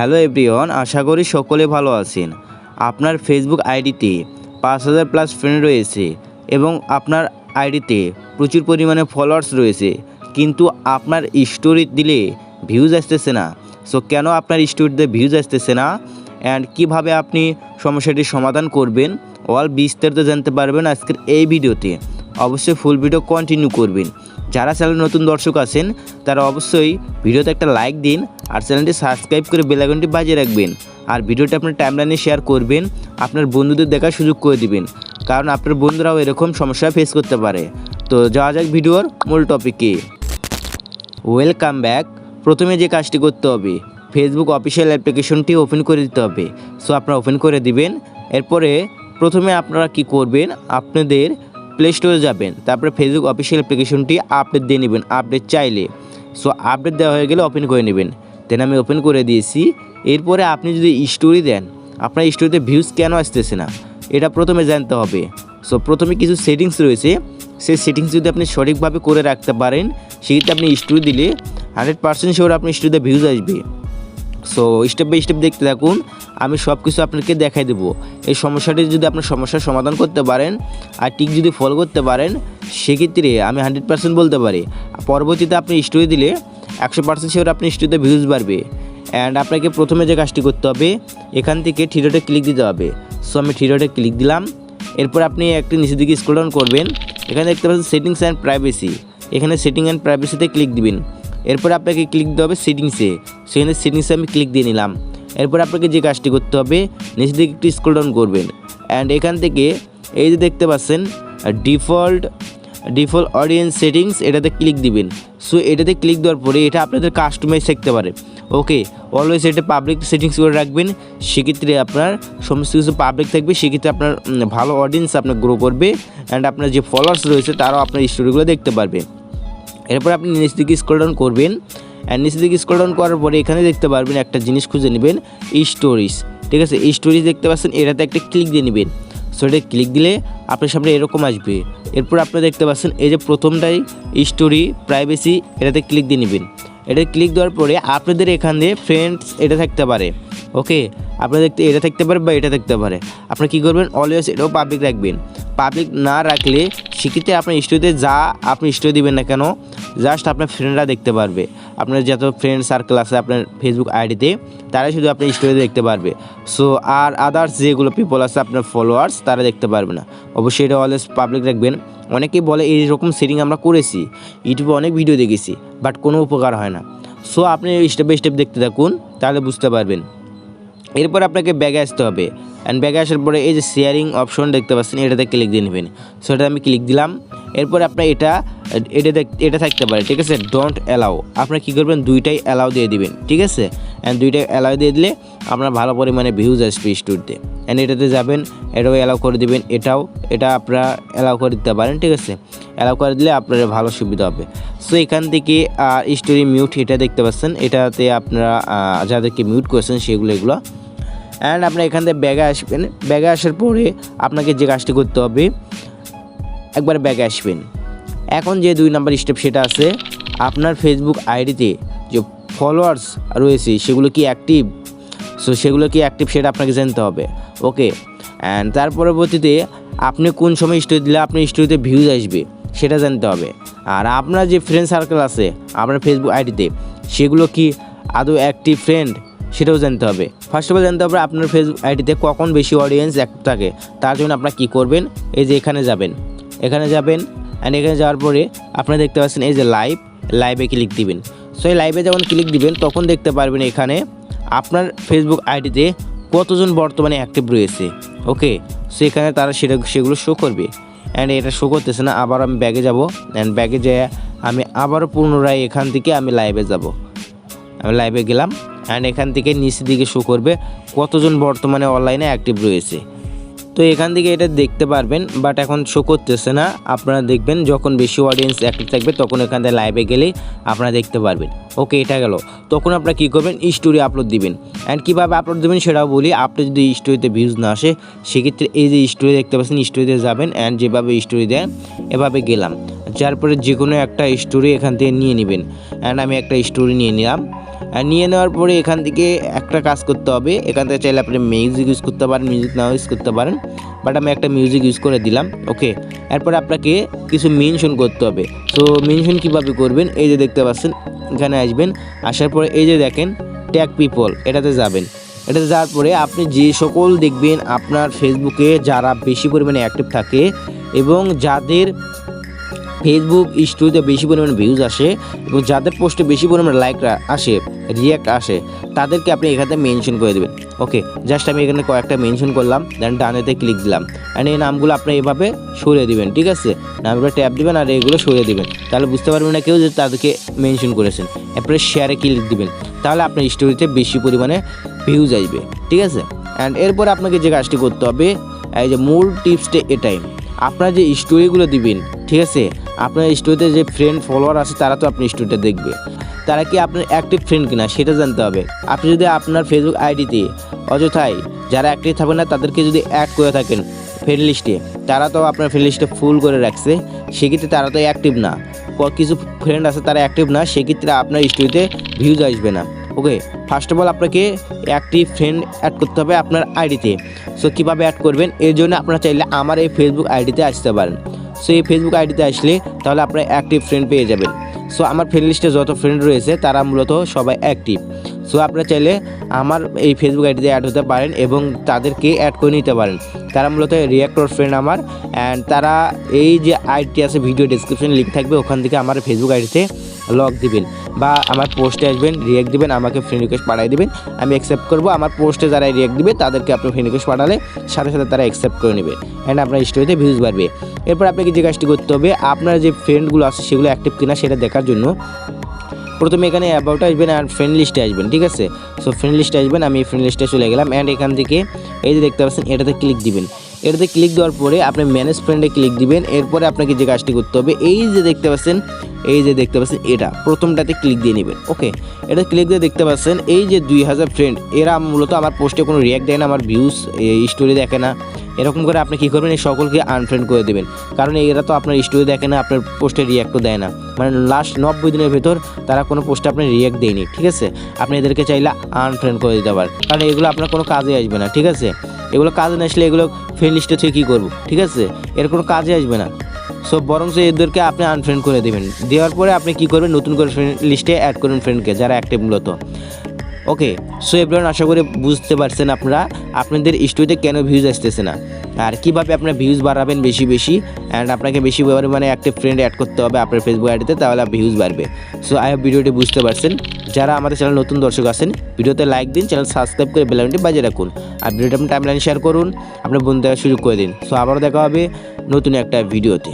Hello everyone আশা করি সকলে ভালো আছেন। আপনার ফেসবুক আইডিতে পাঁচ হাজার প্লাস ফ্রেন্ড রয়েছে এবং আপনার আইডিতে প্রচুর পরিমাণে ফলোয়ার্স রয়েছে। কিন্তু আপনার স্টোরি দিলে ভিউজ আসতেছে না। সো কেন আপনার স্টোরিতে ভিউজ আসতেছে না? অ্যান্ড কীভাবে আপনি সমস্যাটির সমাধান করবেন? অল বিস্তারিত জানতে পারবেন আজকের এই ভিডিওতে। অবশ্যই ফুল ভিডিও কন্টিনিউ করবেন। যারা চ্যানেল নতুন দর্শক আছেন, তারা অবশ্যই ভিডিওতে একটা লাইক দিন আর চ্যানেলটি সাবস্ক্রাইব করে বেলাইকনটি বাজিয়ে রাখবেন। আর ভিডিওটি আপনার টাইমলাইনে শেয়ার করবেন, আপনার বন্ধুদের দেখার সুযোগ করে দিবেন। কারণ আপনার বন্ধুরাও এরকম সমস্যা ফেস করতে পারে। তো যাওয়া যাক ভিডিওর মূল টপিকে ওয়েলকাম ব্যাক প্রথমে যে কাজটি করতে হবে ফেসবুক অফিসিয়াল অ্যাপ্লিকেশনটি ওপেন করে দিতে হবে। সো আপনারা ওপেন করে দিবেন। এরপরে প্রথমে আপনারা কি করবেন, আপনাদের প্লে স্টোরে যাবেন, তারপরে ফেসবুক অফিসিয়াল অ্যাপ্লিকেশনটি আপডেট দিয়ে নেবেন আপডেট চাইলে। সো আপডেট দেওয়া হয়ে গেলে ওপেন করে নেবেন। দেন আমি ওপেন করে দিয়েছি। এরপরে আপনি যদি স্টোরি দেন, আপনার স্টোরিতে ভিউজ কেন আসতেছে না? এটা প্রথমে জানতে হবে। সো প্রথমে কিছু সেটিংস রয়েছে। সেই সেটিংস যদি আপনি সঠিকভাবে করে রাখতে পারেন, সেক্ষেত্রে আপনি স্টোরি দিলে হান্ড্রেড পার্সেন্ট শিওর আপনার স্টোরিতে ভিউজ আসবে। সো স্টেপ বাই স্টেপ দেখতে থাকুন, আমি সব কিছু আপনাকে দেখাই দেবো। এই সমস্যাটি যদি আপনার সমস্যার সমাধান করতে পারেন, আর টিক যদি ফলো করতে পারেন, সেক্ষেত্রে আমি হান্ড্রেড পার্সেন্ট বলতে পারি। পরবর্তীতে আপনি স্টোরি দিলে একশো পার্সেন্ট শিওর আপনি স্টোরিতে ভিউজ বাড়বে। অ্যান্ড আপনাকে প্রথমে যে কাজটি করতে হবে, এখান থেকে থিরোটে ক্লিক দিতে হবে। সো আমি থিরোটে ক্লিক দিলাম। এরপর আপনি একটি নিচের দিকে স্ক্রল ডাউন করবেন। এখানে দেখতে পাচ্ছেন সেটিংস অ্যান্ড প্রাইভেসি এখানে সেটিং অ্যান্ড প্রাইভেসিতে ক্লিক দিবেন। এরপর আপনাকে ক্লিক দিতে হবে সেটিংসে সেখানে সেটিংসে আমি ক্লিক দিয়ে নিলাম। এরপর আপনাকে যে কাজটি করতে হবে, নিচের দিকে একটু স্ক্রল ডাউন করবেন। অ্যান্ড এখান থেকে এই যে দেখতে পাচ্ছেন ডিফল্ট ডিফল্ট অডিয়েন্স সেটিংস এটাতে ক্লিক দিবেন। সো এটাতে ক্লিক দেওয়ার পরে এটা আপনাদের কাস্টমাইজ থাকতে পারে। ওকে অলওয়েজ এটা পাবলিক সেটিংস করে রাখবেন। সেক্ষেত্রে আপনার সমস্ত কিছু পাবলিক থাকবে। সেক্ষেত্রে আপনার ভালো অডিয়েন্স আপনার গ্রো করবে। অ্যান্ড আপনার যে ফলোয়ার্স রয়েছে, তারাও আপনার স্টোরিগুলো দেখতে পারবে। এরপর আপনি নিচ দিকে স্ক্রল ডাউন করবেন। অ্যান্ড নিচ দিকে স্ক্রল ডাউন করার পরে এখানে দেখতে পারবেন একটা জিনিস খুঁজে নেবেন স্টোরিজ ঠিক আছে? স্টোরিজ দেখতে পাচ্ছেন, এটাতে একটা ক্লিক দিয়ে নেবেন। সো এটা ক্লিক দিলে আপনার সামনে এরকম আসবে। এরপর আপনি দেখতে পাচ্ছেন, এই যে প্রথমটাই স্টোরি প্রাইভেসি এটাতে ক্লিক দিয়ে নেবেন। এটা ক্লিক দেওয়ার পরে আপনাদের এখানে ফ্রেন্ডস এটা থাকতে পারে। ওকে আপনাদের দেখতে এটা থাকতে পারে বা এটা থাকতে পারে। আপনি কী করবেন? অলওয়েজ এটাও পাবলিক রাখবেন। পাবলিক না রাখলে সেক্ষেত্রে আপনার স্টোরিতে যা আপনি স্টোরি দিবেন না কেন জাস্ট আপনার ফ্রেন্ডরা দেখতে পারবে। আপনার যত ফ্রেন্ড সার্কেল আছে আপনার ফেসবুক আইডিতে তারাই শুধু আপনার স্টোরিতে দেখতে পারবে। সো আর আদার্স যেগুলো পিপল আছে আপনার ফলোয়ার্স তারা দেখতে পারবে না। অবশ্যই এটা অলওয়েজ পাবলিক রাখবেন। অনেকেই বলে এইরকম সেটিং আমরা করেছি, ইউটিউবে অনেক ভিডিও দেখেছি বাট কোনো উপকার হয় না। সো আপনি স্টেপ বাই স্টেপ দেখতে থাকুন, তাহলে বুঝতে পারবেন। এরপর আপনাকে ব্যাগে আসতে হবে। অ্যান্ড ব্যাগে আসার পরে এই যে শেয়ারিং অপশন দেখতে পাচ্ছেন, এটাতে ক্লিক দিয়ে নেবেন। সো এটা আমি ক্লিক দিলাম। এরপর আপনার এটা এটা এটা থাকতে পারে, ঠিক আছে? ডোন্ট অ্যালাউ আপনারা কী করবেন? দুইটাই অ্যালাউ দিয়ে দিবেন, ঠিক আছে? অ্যান্ড দুইটাই অ্যালাউ দিয়ে দিলে আপনার ভালো পরিমাণে ভিউজ আসবে স্টোরিতে অ্যান্ড এটাতে যাবেন, এটাও অ্যালাউ করে দিবেন, এটাও, এটা আপনারা অ্যালাউ করে দিতে পারেন, ঠিক আছে? অ্যালাউ করে দিলে আপনার ভালো সুবিধা হবে। সো এখান থেকে স্টোরি মিউট এটা দেখতে পাচ্ছেন। এটাতে আপনারা যাদেরকে মিউট করেছেন, সেগুলো এগুলো। অ্যান্ড আপনার এখান থেকে ব্যাগে আসবেন। ব্যাগে আসার পরে আপনাকে যে কাজটি করতে হবে একবার ব্যাগে আসবেন। এখন যে দুই নাম্বার স্টেপ সেটা আছে, আপনার ফেসবুক আইডিতে যে ফলোয়ার্স রয়েছে, সেগুলো কি অ্যাক্টিভ সো সেগুলো কি অ্যাক্টিভ সেটা আপনাকে জানতে হবে। ওকে অ্যান্ড তার পরবর্তীতে আপনি কোন সময় স্টোরি দিলে আপনার স্টোরিতে ভিউজ আসবে, সেটা জানতে হবে। আর আপনার যে ফ্রেন্ড সার্কেল আছে, আপনার ফেসবুক আইডিতে, সেগুলো কি আদৌ অ্যাক্টিভ ফ্রেন্ড সেটাও জানতে হবে। ফার্স্ট অফ অল জানতে হবে আপনার ফেসবুক আইডিতে কখন বেশি অডিয়েন্স অ্যাক্টিভ থাকে, তার জন্য আপনারা কী করবেন? এই যে এখানে যাবেন। এখানে যাবেন অ্যান্ড এখানে যাওয়ার পরে আপনারা দেখতে পাচ্ছেন এই যে লাইভ লাইভে ক্লিক দিবেন। সো এই লাইভে যখন ক্লিক দিবেন, তখন দেখতে পারবেন এখানে আপনার ফেসবুক আইডিতে কতজন বর্তমানে অ্যাক্টিভ রয়েছে। ওকে সো এখানে তারা সেটা, সেগুলো শো করবে। অ্যান্ড এটা শো করতেছে না, আবার আমি ব্যাগে যাব। অ্যান্ড ব্যাগে যেয়ে আমি আবারও পুনরায় এখান থেকে আমি লাইভে যাব। আমি লাইভে গেলাম। অ্যান্ড এখান থেকে নিচের দিকে শো করবে কতজন বর্তমানে অনলাইনে অ্যাক্টিভ রয়েছে। তো এখান থেকে এটা দেখতে পারবেন বাট এখন শো করতেছে না। আপনারা দেখবেন, যখন বেশি অডিয়েন্স অ্যাক্টিভ থাকবে, তখন এখান থেকে লাইভে গেলে আপনারা দেখতে পারবেন। ওকে এটা গেল। তখন আপনারা কী করবেন? স্টোরি আপলোড দিবেন। অ্যান্ড কীভাবে আপলোড দেবেন সেটাও বলি। আপনি যদি স্টোরিতে ভিউজ না আসে, সেক্ষেত্রে এই যে স্টোরি দেখতে পাচ্ছেন স্টোরিতে যাবেন অ্যান্ড যেভাবে স্টোরি দেন, এভাবে গেলাম। যার পরে যে কোনো একটা স্টোরি এখান থেকে নিয়ে নেবেন। অ্যান্ড আমি একটা স্টোরি নিয়ে নিলাম। নিয়ে নেওয়ার পরে এখান থেকে একটা কাজ করতে হবে। এখান থেকে চাইলে আপনি মিউজিক ইউজ করতে পারেন মিউজিক নাও ইউজ করতে পারেন। বাট আমি একটা মিউজিক ইউজ করে দিলাম। ওকে এরপরে আপনাকে কিছু মেনশন করতে হবে। তো মেনশন কীভাবে করবেন? এই যে দেখতে পাচ্ছেন, এখানে আসবেন। আসার পরে এই যে দেখেন ট্যাগ পিপল এটাতে যাবেন। এটাতে যাওয়ার পরে আপনি যে সকল দেখবেন, আপনার ফেসবুকে যারা বেশি পরিমাণে অ্যাক্টিভ থাকে এবং যাদের ফেসবুক স্টোরিতে বেশি পরিমাণে ভিউজ আসে এবং যাদের পোস্টে বেশি পরিমাণে লাইক আসে রিয়াক্ট আসে, তাদেরকে আপনি এখানে মেনশন করে দেবেন। ওকে জাস্ট আমি এখানে কয়েকটা মেনশন করলাম দেন ডানেতে ক্লিক দিলাম। অ্যান্ড এই নামগুলো আপনি এভাবে সরিয়ে দিবেন, ঠিক আছে? নামগুলো ট্যাপ দিবেন আর এগুলো সরিয়ে দিবেন। তাহলে বুঝতে পারবেন না কেউ যে তাদেরকে মেনশন করেছেন। এরপরে শেয়ারে ক্লিক দিবেন। তাহলে আপনার স্টোরিতে বেশি পরিমাণে ভিউজ আসবে, ঠিক আছে? অ্যান্ড এরপরে আপনাকে যে কাজটি করতে হবে, এই যে মূল টিপসটা এটাই। আপনার যে স্টোরিগুলো দিবেন, ঠিক আছে? আপনার স্টোরিতে যে ফ্রেন্ড ফলোয়ার আছে, তারা তো আপনার স্টোরিটা দেখবে। তারা কি আপনার অ্যাক্টিভ ফ্রেন্ড কিনা, সেটা জানতে হবে। আপনি যদি আপনার ফেসবুক আইডিতে অযথাই যারা অ্যাক্টিভ থাকবে না, তাদেরকে যদি অ্যাড করে থাকেন ফ্রেন্ড লিস্টে তারা তো আপনার ফ্রেন্ড লিস্টে ফুল করে রাখছে। সেক্ষেত্রে তারা তো অ্যাক্টিভ না। কিছু ফ্রেন্ড আছে, তারা অ্যাক্টিভ না, সেক্ষেত্রে আপনার স্টোরিতে ভিউজ আসবে না। ওকে ফার্স্ট অফ অল আপনাকে অ্যাক্টিভ ফ্রেন্ড অ্যাড করতে হবে আপনার আইডিতে সো কীভাবে অ্যাড করবেন? এর জন্য আপনারা চাইলে আমার এই ফেসবুক আইডিতে আসতে পারেন। সো এই ফেসবুক আইডিতে আসলে তাহলে আপনারা অ্যাক্টিভ ফ্রেন্ড পেয়ে যাবেন। সো আমার ফ্রেন্ড লিস্টে যত ফ্রেন্ড রয়েছে, তারা মূলত সবাই অ্যাক্টিভ সো আপনারা চাইলে আমার এই ফেসবুক আইডিতে অ্যাড হতে পারেন এবং তাদেরকে অ্যাড করে নিতে পারেন। তারা মূলত রিয়াক্টর ফ্রেন্ড আমার। অ্যান্ড তারা এই যে আইডি আছে ভিডিও ডিসক্রিপশন লিঙ্ক থাকবে, ওখান থেকে আমার ফেসবুক আইডিতে লগ দিবেন বা আমার পোস্টে আসবেন রিয়াক্ট দিবেন, আমাকে ফ্রেন্ড রিকোয়েস্ট পাঠিয়ে দিবেন। আমি অ্যাকসেপ্ট করব, আমার পোস্টে যারা রিয়াক্ট দিবে, তাদেরকে আপনি ফ্রেন্ড রিকোয়েস্ট পাঠালে সাথে সাথে তারা অ্যাকসেপ্ট করে নেবে অ্যান্ড আপনার স্টোরিতে ভিউজ বাড়বে। এরপর আপনাকে যে কাজটি করতে হবে, আপনার যে ফ্রেন্ডগুলো আছে সেগুলো অ্যাক্টিভ কিনা সেটা দেখার জন্য প্রথমে এখানে অ্যাবাউট আসবেন আর ফ্রেন্ড লিস্টে আসবেন, ঠিক আছে? সো ফ্রেন্ড লিস্টে আসবেন, আমি ফ্রেন্ড লিস্টে চলে গেলাম অ্যান্ড এখান থেকে এই যে দেখতে পাচ্ছেন, এটাতে ক্লিক দিবেন। এটাতে ক্লিক দেওয়ার পরে আপনি ম্যানেজ ফ্রেন্ডে ক্লিক দিবেন। এরপরে আপনাকে যে কাজটি করতে হবে, এই যে দেখতে পাচ্ছেন, এই যে দেখতে পাচ্ছেন এটা, প্রথমটাতে ক্লিক দিয়ে নেবেন ওকে এটা ক্লিক দিয়ে দেখতে পাচ্ছেন, এই যে দুই হাজার ফ্রেন্ড এরা মূলত আমার পোস্টে কোনো রিয়াক্ট দেয় না, আমার ভিউজ স্টোরি দেখে না। এরকম করে আপনি কী করবেন? এই সকলকে আনফ্রেন্ড করে দেবেন। কারণ এরা তো আপনার স্টোরি দেখে না, আপনার পোস্টে রিয়াক্টও দেয় না। মানে লাস্ট নব্বই দিনের ভেতর তারা কোনো পোস্টে আপনার রিয়াক্ট দেয়নি, ঠিক আছে? আপনি এদেরকে চাইলে আনফ্রেন্ড করে দিতে পারেন। কারণ এগুলো আপনার কোনো কাজে আসবে না, ঠিক আছে? এগুলো কাজে না আসলে এগুলো ফ্রেন্ড লিস্টে থেকে কী করব, ঠিক আছে? এর কোনো কাজে আসবে না। সো বরং এদেরকে আপনি আনফ্রেন্ড করে দেবেন। দেওয়ার পরে আপনি কি করবেন? নতুন করে ফ্রেন্ড লিস্টে অ্যাড করুন ফ্রেন্ডকে যারা অ্যাক্টিভ মূলত। ওকে সো এভরিওয়ান আশা করি বুঝতে পারছেন আপনারা। আপনাদের স্টোরিতে কেন ভিউজ আসতেছে না? আর কীভাবে আপনার ভিউজ বাড়াবেন বেশি বেশি? অ্যান্ড আপনাকে বেশি পরিমাণে একটা ফ্রেন্ড অ্যাড করতে হবে আপনার ফেসবুক আইডিতে তাহলে ভিউজ বাড়বে। সো আই হোপ ভিডিওটি বুঝতে পারছেন। যারা আমাদের চ্যানেল নতুন দর্শক আছেন, ভিডিওতে লাইক দিন চ্যানেল সাবস্ক্রাইব করে বেলাইনটি বাজিয়ে রাখুন। আর ভিডিওটা আপনি টাইমলাইন শেয়ার করুন, আপনার বন্ধু দেখার সুযোগ করে দিন। সো আবারও দেখা হবে নতুন একটা ভিডিওতে